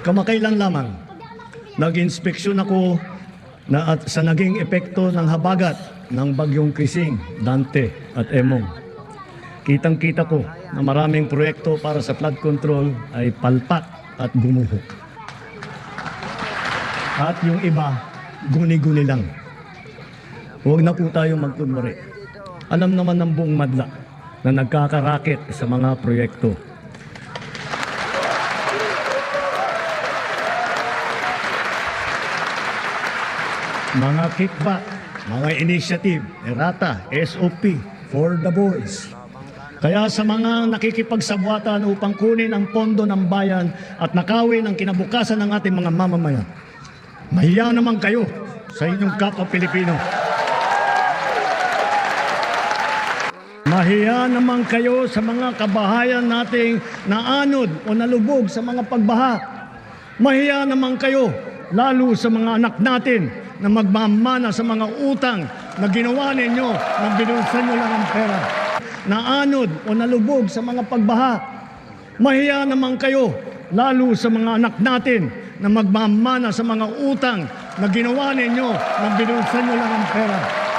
Kamakailan lamang, nag-inspeksyon ako na at sa naging epekto ng habagat ng bagyong Krising, Dante at Emong. Kitang-kita ko na maraming proyekto para sa flood control ay palpak at gumuho. At yung iba, guni-guni lang. Huwag na po tayo magkunwari. Alam naman ng buong madla na nagkakarakit sa mga proyekto. Mga kickback, mga initiative, errata, SOP, for the boys. Kaya sa mga nakikipagsabwatan upang kunin ang pondo ng bayan at nakawin ang kinabukasan ng ating mga mamamayan, mahiya naman kayo sa inyong kapwa Pilipino. Mahiya naman kayo sa mga kabahayan nating naanod o nalubog sa mga pagbaha. Mahiya naman kayo, lalo sa mga anak natin na magmamana sa mga utang na ginawa ninyo nang binulsan nyo lang ang pera. Naanod o nalubog sa mga pagbaha. Mahiya naman kayo, lalo sa mga anak natin na magmamana sa mga utang na ginawa ninyo nang binulsan nyo lang ang pera.